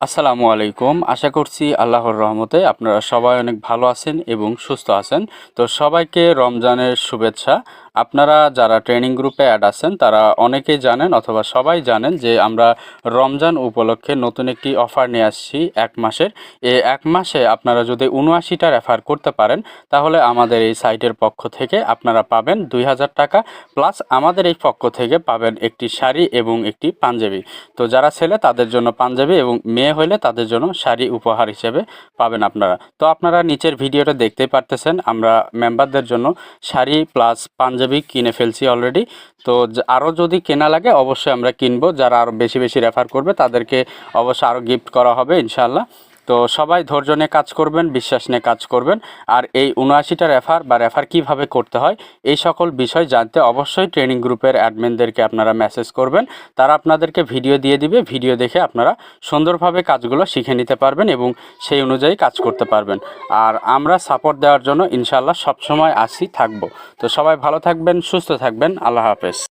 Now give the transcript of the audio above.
আসসালামু আলাইকুম। আশা করছি আল্লাহর রহমতে আপনারা সবাই অনেক ভালো আছেন এবং সুস্থ আছেন। তো সবাইকে রমজানের শুভেচ্ছা। আপনারা যারা ট্রেনিং গ্রুপে অ্যাড আছেন, তারা অনেকেই জানেন অথবা সবাই জানেন যে আমরা রমজান উপলক্ষে নতুন একটি অফার নিয়ে আসছি এক মাসের। এই এক মাসে আপনারা যদি উনআশিটা রেফার করতে পারেন, তাহলে আমাদের এই সাইটের পক্ষ থেকে আপনারা পাবেন দুই হাজার টাকা প্লাস আমাদের এই পক্ষ থেকে পাবেন একটি শাড়ি এবং একটি পাঞ্জাবি। তো যারা ছেলে, তাদের জন্য পাঞ্জাবি এবং মেয়ে হলে তাদের জন্য শাড়ি উপহার হিসেবে পাবেন আপনারা। তো আপনারা নিচের ভিডিওটা দেখতেই পারতেছেন, আমরা মেম্বারদের জন্য শাড়ি প্লাস পাঞ্জাবি কিনে ফেলছি অলরেডি তো আরও যদি কেনা লাগে, অবশ্যই আমরা কিনবো। যারা আরও বেশি বেশি রেফার করবে, তাদেরকে অবশ্যই আরও গিফট করা হবে ইনশাল্লাহ তো সবাই ধৈর্য নিয়ে কাজ করবেন, বিশ্বাস নিয়ে কাজ করবেন। আর এই উনআশিটা রেফার বা রেফার কীভাবে করতে হয়, এই সকল বিষয় জানতে অবশ্যই ট্রেনিং গ্রুপের অ্যাডমিনদেরকে আপনারা মেসেজ করবেন। তারা আপনাদেরকে ভিডিও দিয়ে দিবে ভিডিও দেখে আপনারা সুন্দরভাবে কাজগুলো শিখে নিতে পারবেন এবং সেই অনুযায়ী কাজ করতে পারবেন। আর আমরা সাপোর্ট দেওয়ার জন্য ইনশাল্লাহ সবসময় আসি, থাকব। তো সবাই ভালো থাকবেন, সুস্থ থাকবেন, আল্লাহ হাফেজ।